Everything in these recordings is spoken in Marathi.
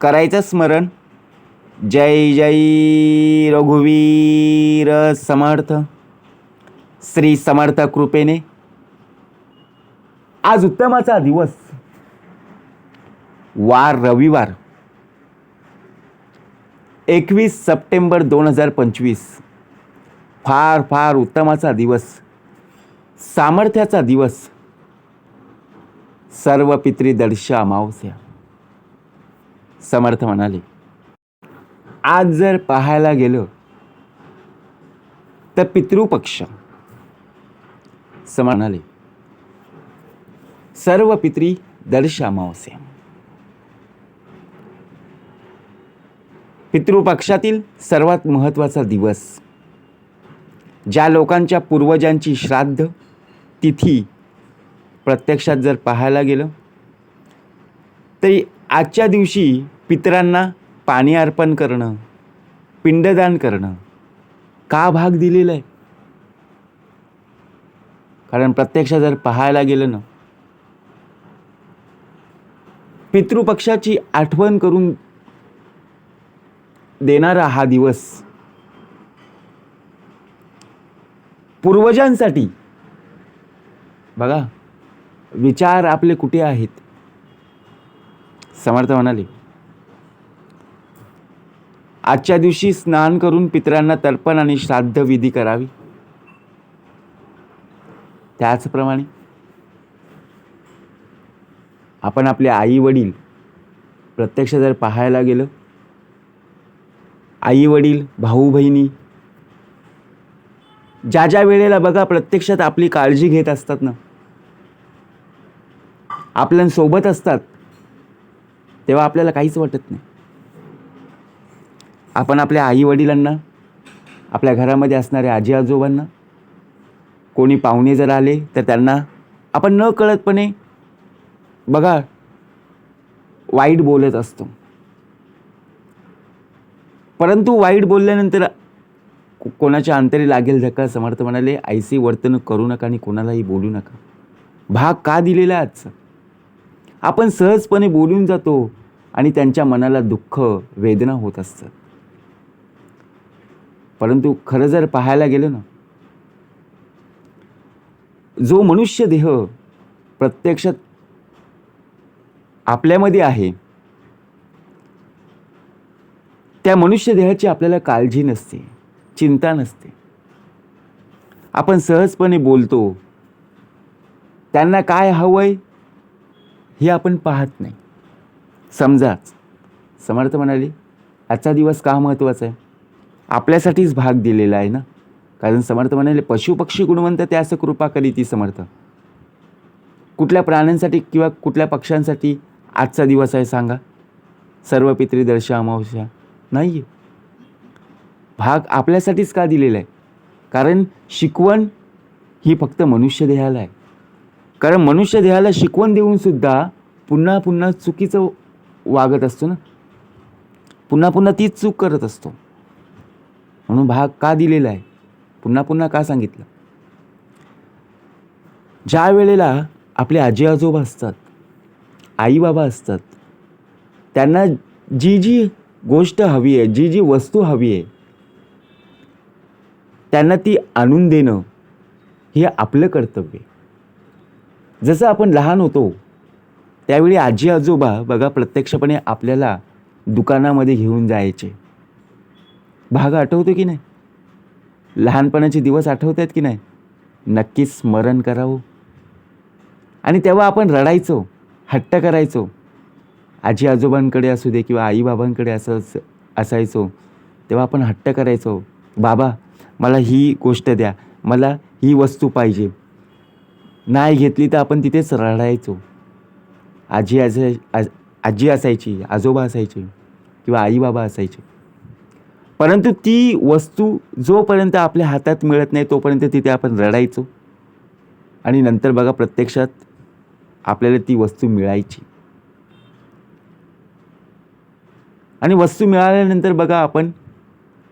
करायचं स्मरण. जय जय रघुवीर समर्थ. श्री समर्थ कृपेने. आज उत्तमाचा दिवस. वार रविवार. एकवीस सप्टेंबर दोन हजार पंचवीस. फार फार उत्तमाचा दिवस. सामर्थ्याचा दिवस. सर्व पितरी अमावस्या समर्थ म्हणाले आज जर पाहायला गेलं तर पितृपक्ष. समर्थ म्हणाले सर्व पितरी दर्श अमावस्या पितृपक्षातील सर्वात महत्त्वाचा दिवस ज्या लोकांच्या पूर्वजांची श्राद्ध तिथी प्रत्यक्षात जर पाहायला गेलं तरी आजच्या दिवशी पितरांना पाणी अर्पण करणं पिंडदान करणं का भाग दिलेला आहे? कारण प्रत्यक्षात जर पाहायला गेलं ना पितृपक्षाची आठवण करून देणारा हा दिवस पूर्वजांसाठी. बघा विचार आपले कुठे आहेत? समर्थ म्हणाले आजच्या दिवशी स्नान करून पितरांना तर्पण आणि श्राद्ध विधी करावी. त्याचप्रमाणे आपण आपले आई वडील प्रत्यक्ष जर पाहायला गेलं आई वडील भाऊ बहिणी ज्या ज्या वेळेला बघा प्रत्यक्षात आपली काळजी घेत असतात ना आपल्यासोबत असतात तेव्हा आपल्याला काहीच वाटत नाही. आपण आपल्या आई वडिलांना आपल्या घरामध्ये असणाऱ्या आजी आजोबांना कोणी पाहुणे जर आले तर त्यांना आपण न कळतपणे बघा वाईट बोलत असतो. परंतु वाईट बोलल्यानंतर कोणाच्या अंतरी लागेल धक्का समर्थ म्हणाले ऐसी वर्तणूक करू नका आणि कोणालाही बोलू नका. भाग का दिलेला आजचा? आपण सहजपणे बोलून जातो. आणि त्यांच्या मनाला दुःख वेदना होत असतात परंतु खरं जर पाहायला गेलं ना जो मनुष्य देह प्रत्यक्षात आपल्यामध्ये आहे त्या मनुष्य देहाची आपल्याला काळजी नसते चिंता नसते. आपण सहजपणे बोलतो त्यांना काय हवंय हे आपण पाहत नाही. समजाच समर्थ म्हणाले आजचा दिवस का महत्त्वाचा आहे? आपल्यासाठीच भाग दिलेला आहे ना? कारण समर्थ म्हणाले पशुपक्षी गुणवंत त्यास कृपा करी ती समर्थ. कुठल्या प्राण्यांसाठी किंवा कुठल्या पक्ष्यांसाठी आजचा दिवस आहे सांगा? सर्व पितरी दर्श अमावस्या. नाही आहे भाग आपल्यासाठीच का दिलेला आहे? कारण शिकवण ही फक्त मनुष्य देहाला आहे. कारण मनुष्य देहाला शिकवण देऊन सुद्धा पुन्हा पुन्हा चुकीचं वागत असतो ना? पुन्हा पुन्हा तीच चूक करत असतो. म्हणून भाग का दिलेला आहे? पुन्हा पुन्हा का सांगितलं? ज्या वेळेला आपले आजी आजोबा असतात आई बाबा असतात त्यांना जी जी गोष्ट हवी आहे जी जी वस्तू हवी आहे त्यांना ती आणून देणं हे आपलं कर्तव्य जसं आपण लहान होतो त्यावेळी आजी आजोबा बघा प्रत्यक्षपणे आपल्याला दुकानामध्ये घेऊन जायचे. भाग आठवतो की नाही? लहानपणाचे दिवस आठवत आहेत की नाही? नक्कीच स्मरण करावं. आणि तेव्हा आपण रडायचो हट्ट करायचो. आजी आजोबांकडे असू दे किंवा आईबाबांकडे असं असायचो तेव्हा आपण हट्ट करायचो बाबा मला ही गोष्ट द्या मला ही वस्तू पाहिजे. नाही घेतली तर आपण तिथेच रडायचो. आजी असाय आज आजी असायची आजोबा असायचे किंवा आईबाबा असायचे. परंतु ती वस्तू जोपर्यंत आपल्या हातात मिळत नाही तोपर्यंत तिथे आपण रडायचो. आणि नंतर बघा प्रत्यक्षात आपल्याला ती वस्तू मिळायची. आणि वस्तू मिळाल्यानंतर बघा आपण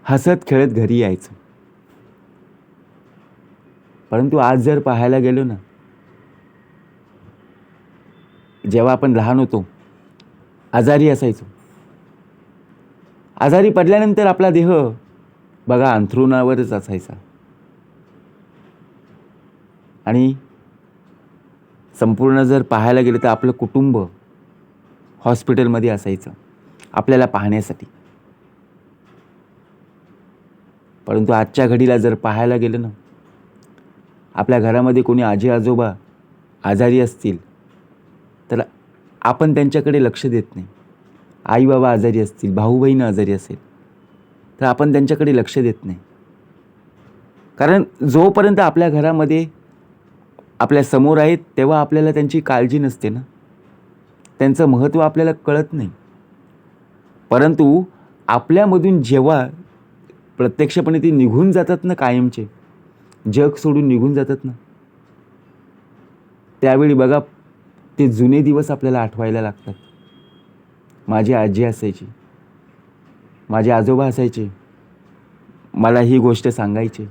हसत खेळत घरी यायचो. परंतु आज जर पाहायला गेलो ना जेव्हा आपण लहान होतो आजारी असायचो. आजारी पडल्यानंतर आपला देह बघा अंथरुणावरच असायचा. आणि संपूर्ण जर पाहायला गेलं तर आपलं कुटुंब हॉस्पिटलमध्ये असायचं आपल्याला पाहण्यासाठी. परंतु आजच्या घडीला जर पाहायला गेलं ना आपल्या घरामध्ये कोणी आजी आजोबा आजारी असतील तर आपण त्यांच्याकडे लक्ष देत नाही. आई बाबा आजारी असतील भाऊ बहीण आजारी असेल तर आपण त्यांच्याकडे लक्ष देत नाही. कारण जोपर्यंत आपल्या घरामध्ये आपल्यासमोर आहेत तेव्हा आपल्याला त्यांची काळजी नसते ना. त्यांचं महत्त्व आपल्याला कळत नाही. परंतु आपल्यामधून जेव्हा प्रत्यक्षपणे ते निघून जातात ना कायमचे जग सोडून निघून जातात ना त्यावेळी बघा ते जुने दिवस आपल्याला आठवायला लागतात. माझी आजी असायची. माझे आजोबा असायचे. मला ही गोष्ट सांगायची.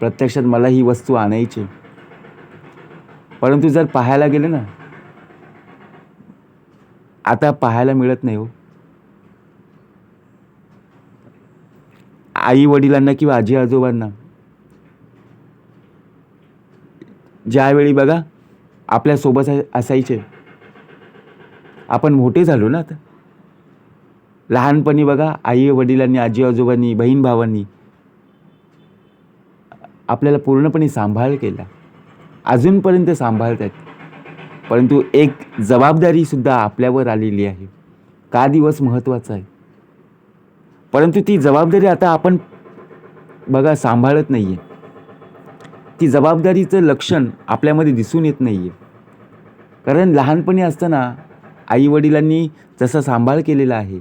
प्रत्यक्षात मला ही वस्तू आणायची. परंतु जर पाहायला गेलं ना आता पाहायला मिळत नाही हो. आई वडिलांना किंवा आजी आजोबांना ज्यावेळी बघा आपल्यासोबत असायचे. आपण मोठे झालो ना आता. लहानपणी बघा आई वडिलांनी आजी आजोबांनी बहीण भावांनी आपल्याला पूर्णपणे सांभाळ केला. अजूनपर्यंत सांभाळतात. परंतु एक जबाबदारीसुद्धा आपल्यावर आलेली आहे. का दिवस महत्त्वाचा आहे? परंतु ती जबाबदारी आता आपण बघा सांभाळत नाही आहे ती जबाबदारीचं लक्षण आपल्यामध्ये दिसून येत नाही आहे कारण लहानपणी असताना आईवडिलांनी जसा सांभाळ केलेला आहे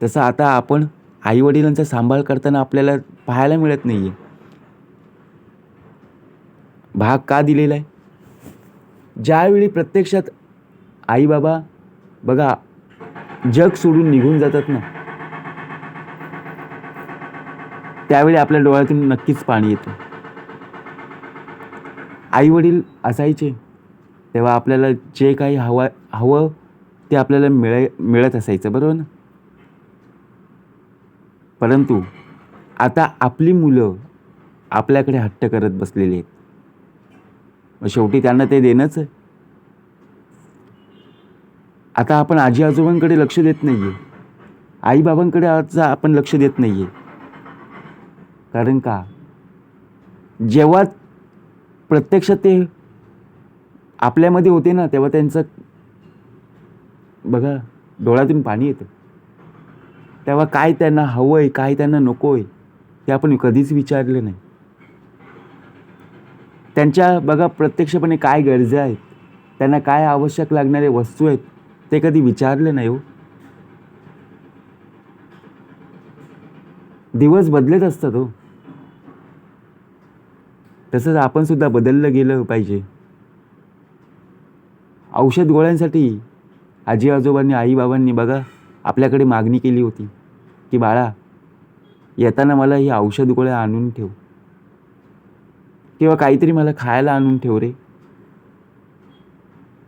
तसं आता आपण आईवडिलांचा सांभाळ करताना आपल्याला पाहायला मिळत नाही आहे भाग का दिलेला आहे ज्यावेळी प्रत्यक्षात आई बाबा बघा जग सोडून निघून जातात ना त्यावेळी आपल्या डोळ्यातून नक्कीच पाणी येतं. आई वडील असायचे तेव्हा आपल्याला जे काही हवा हवं ते आपल्याला मिळ मिळत असायचं बरोबर ना? परंतु आता आपली मुलं आपल्याकडे हट्ट करत बसलेली आहेत. मग शेवटी त्यांना ते देणंच आहे. आता आपण आजी आजोबांकडे लक्ष देत नाही आहे आईबाबांकडे आज आपण लक्ष देत नाही आहे कारण का? जेव्हा प्रत्यक्ष ते आपल्यामध्ये होते ना तेव्हा त्यांचं बघा डोळ्यातून पाणी येतं. तेव्हा काय त्यांना हवं आहे काय त्यांना नको आहे ते आपण कधीच विचारलं नाही. त्यांच्या बघा प्रत्यक्षपणे काय गरजा आहेत त्यांना काय आवश्यक लागणारे वस्तू आहेत ते कधी विचारले नाही हो. दिवस बदलत असतात हो. तसंच आपण सुद्धा बदललं गेलं पाहिजे. औषध गोळ्यांसाठी आजी आजोबांनी आईबाबांनी बघा आपल्याकडे मागणी केली होती की बाळा येताना मला ही औषध गोळ्या आणून ठेव. किंवा काहीतरी मला खायला आणून ठेव रे.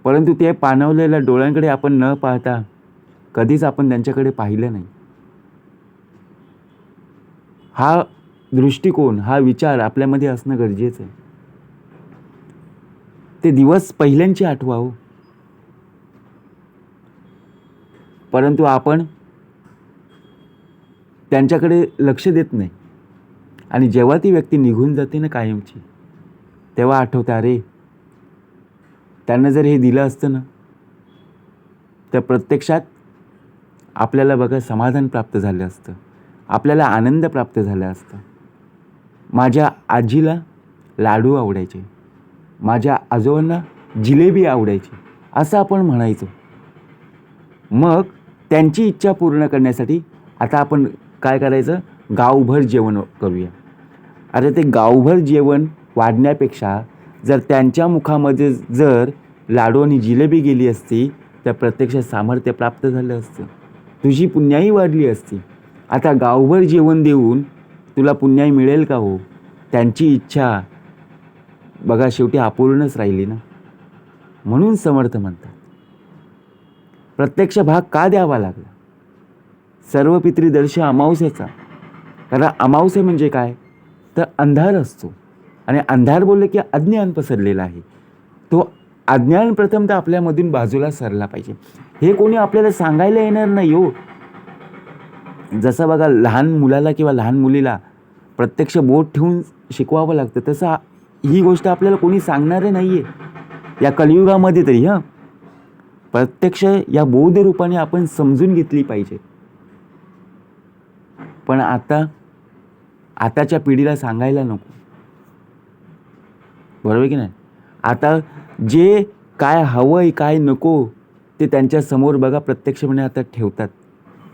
परंतु ते पाणवलेल्या डोळ्यांकडे आपण न पाहता कधीच आपण त्यांच्याकडे पाहिलं नाही. हा दृष्टिकोन हा विचार आपल्यामध्ये असणं गरजेचं आहे. ते दिवस पहिल्यांची आठवा हो. परंतु आपण त्यांच्याकडे लक्ष देत नाही. आणि जेव्हा ती व्यक्ती निघून जाते ना कायमची तेव्हा आठवतं अरे त्यांना जर हे दिलं असतं ना तर प्रत्यक्षात आपल्याला बघा समाधान प्राप्त झालं असतं. आपल्याला आनंद प्राप्त झाला असता. माझ्या आजीला लाडू आवडायचे. माझ्या आजोबांना जिलेबी आवडायची. असं आपण म्हणायचो. मग त्यांची इच्छा पूर्ण करण्यासाठी आता आपण काय करायचं? गावभर जेवण करूया. अरे ते गावभर जेवण वाढण्यापेक्षा जर त्यांच्या मुखामध्ये जर लाडू आणि जिलेबी गेली असती तर प्रत्यक्ष सामर्थ्य प्राप्त झालं असतं. तुझी पुण्याही वाढली असती. आता गावभर जेवण देऊन तुला पुण्याई मिळेल का हो? त्यांची इच्छा बघा शेवटी अपूर्णच राहिली ना? म्हणून समर्थ म्हणतात. प्रत्यक्ष भाग का द्यावा लागला? सर्व पितृदर्श अमावस्याचा. कारण अमावस्या म्हणजे काय? तर अंधार असतो. आणि अंधार बोलले की अज्ञान पसरलेला आहे. तो अज्ञान प्रथम तर आपल्यामधून बाजूला सरला पाहिजे. हे कोणी आपल्याला सांगायला येणार नाही हो. जसं बघा लहान मुलाला किंवा लहान मुलीला प्रत्यक्ष बोट ठेवून शिकवावं लागतं. तसं ही गोष्ट आपल्याला कोणी सांगणारे नाही आहे या कलियुगामध्ये तरी हां. प्रत्यक्ष या बौद्ध रूपाने आपण समजून घेतली पाहिजे. पण आता आताच्या पिढीला सांगायला नको. बरोबर की नाही? आता जे काय हवं आहे काय नको ते त्यांच्यासमोर बघा प्रत्यक्षपणे म्हणजे आता ठेवतात.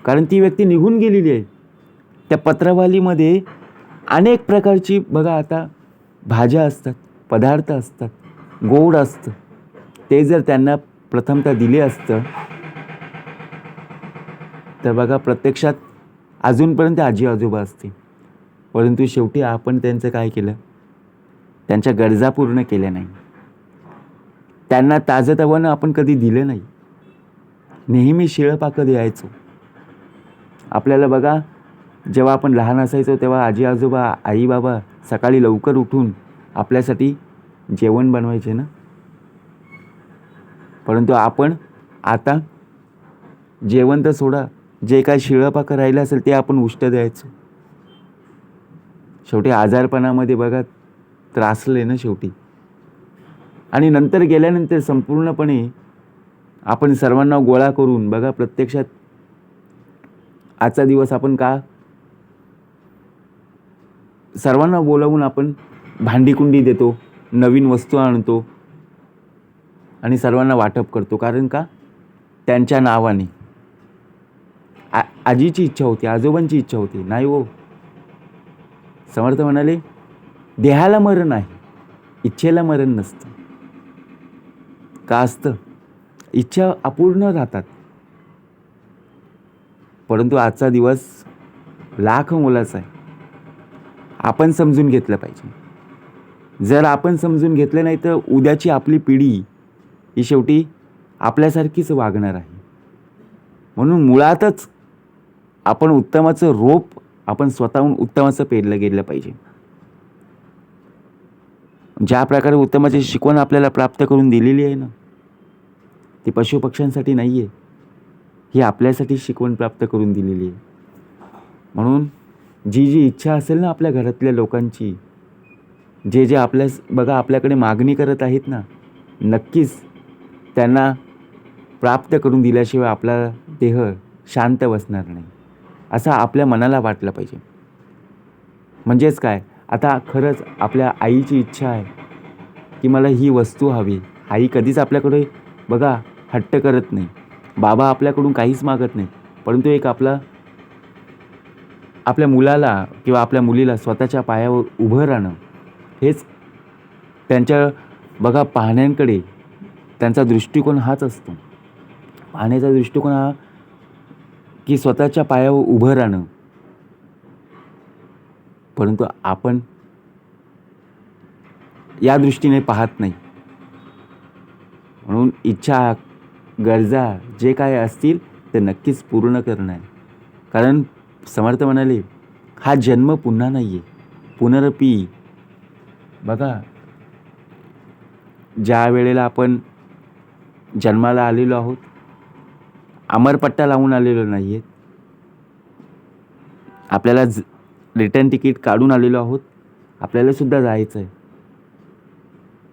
कारण ती व्यक्ती निघून गेलेली आहे. त्या पत्रावालीमध्ये अनेक प्रकारची बघा आता भाज्या असतात पदार्थ असतात गोड असतं. ते जर त्यांना प्रथमतः दिले असतं तर बघा प्रत्यक्षात अजूनपर्यंत आजी आजोबा असते परंतु शेवटी आपण त्यांचं काय केलं? त्यांच्या गरजा पूर्ण केल्या नाही. त्यांना ताजंतवानं आपण कधी दिलं नाही. नेहमी शिळपाकं द्यायचो. आपल्याला बघा जेव्हा आपण लहान असायचो तेव्हा आजी आजोबा आई बाबा सकाळी लवकर उठून आपल्यासाठी जेवण बनवायचे ना? परंतु आपण आता जेवण तर सोडा. जे काय शिळपाकं राहिलं असेल ते आपण उष्ट द्यायचो. शेवटी आजारपणामध्ये बघा त्रासले ना शेवटी. आणि नंतर गेल्यानंतर संपूर्णपणे आपण सर्वांना गोळा करून बघा प्रत्यक्षात आजचा दिवस आपण का सर्वांना बोलावून आपण भांडीकुंडी देतो नवीन वस्तू आणतो आणि सर्वांना वाटप करतो. कारण का? त्यांच्या नावाने. आ आजीची इच्छा होती आजोबांची इच्छा होती. नाही हो. समर्थ म्हणाले देहाला मरण आहे इच्छेला मरण नसतं. का असतं? इच्छा अपूर्ण राहतात. परंतु आजचा दिवस लाख मोलाचा आहे. आपण समजून घेतलं पाहिजे. जर आपण समजून घेतलं नाही तर उद्याची आपली पिढी ही शेवटी आपल्यासारखीच वागणार आहे. म्हणून मुळातच आपण उत्तमाचं रोप आपण स्वतःहून उत्तमाचं पेरलं गेलं पाहिजे. ज्या प्रकारे उत्तमाची शिकवण आपल्याला प्राप्त करून दिलेली आहे ना ती पशुपक्ष्यांसाठी नाही आहे ही आपल्यासाठी शिकवण प्राप्त करून दिलेली आहे. म्हणून जी जी इच्छा असेल ना आपल्या घरातल्या लोकांची जे जे आपल्या बघा आपल्याकडे मागणी करत आहेत ना नक्कीच त्यांना प्राप्त करून दिल्याशिवाय आपला देह शांत बसणार नाही. असं आपल्या मनाला वाटलं पाहिजे. म्हणजेच काय? आता खरंच आपल्या आईची इच्छा आहे की मला ही वस्तू हवी. आई कधीच आपल्याकडे बघा हट्ट करत नाही. बाबा आपल्याकडून काहीच मागत नाही. परंतु एक आपला आपल्या मुलाला किंवा आपल्या मुलीला स्वतःच्या पायावर उभं राहणं हेच त्यांच्या बघा पाहण्यांकडे त्यांचा दृष्टिकोन हाच असतो. पाहण्याचा दृष्टिकोन हा की स्वतःच्या पायावर उभं राहणं. परंतु आपण या दृष्टीने पाहत नाही. म्हणून इच्छा गरजा जे काय असतील ते नक्कीच पूर्ण करणं आहे कारण समर्थ म्हणाले हा जन्म पुन्हा नाही आहे पुनरपी. बघा ज्या वेळेला आपण जन्माला आलेलो आहोत अमरपट्टा लावून आलेलो नाही आहेत आपल्याला ज रिटर्न तिकीट काढून आलेलो आहोत आपल्याला सुद्धा जायचं आहे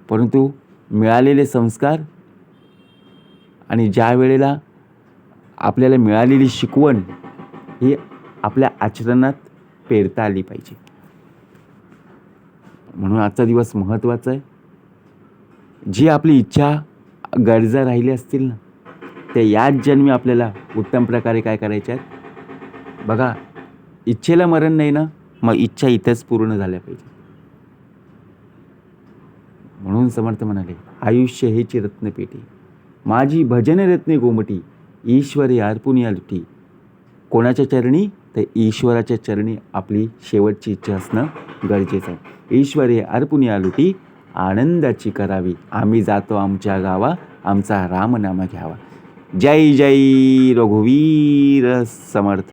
परंतु मिळालेले संस्कार आणि ज्या वेळेला आपल्याला मिळालेली शिकवण ही आपल्या आचरणात पेरता आली पाहिजे. म्हणून आजचा दिवस महत्त्वाचा आहे. जी आपली इच्छा गरजा राहिली असतील ना त्या याच जन्मी आपल्याला उत्तम प्रकारे काय करायच्या आहेत? बघा इच्छेला मरण नाही ना मग इच्छा इथंच पूर्ण झाल्या पाहिजे. म्हणून समर्थ म्हणाले आयुष्य हेची रत्नपेटी माझी भजन रत्ने गोमटी ईश्वरी अर्पुन या लुटी कोणाच्या चरणी? तर ईश्वराच्या चरणी आपली शेवटची इच्छा असणं गरजेचं आहे. ईश्वरी अर्पुन या लुटी आनंदाची करावी. आम्ही जातो आमच्या गावा आमचा रामनामा घ्यावा. जय जय रघुवीर समर्थ.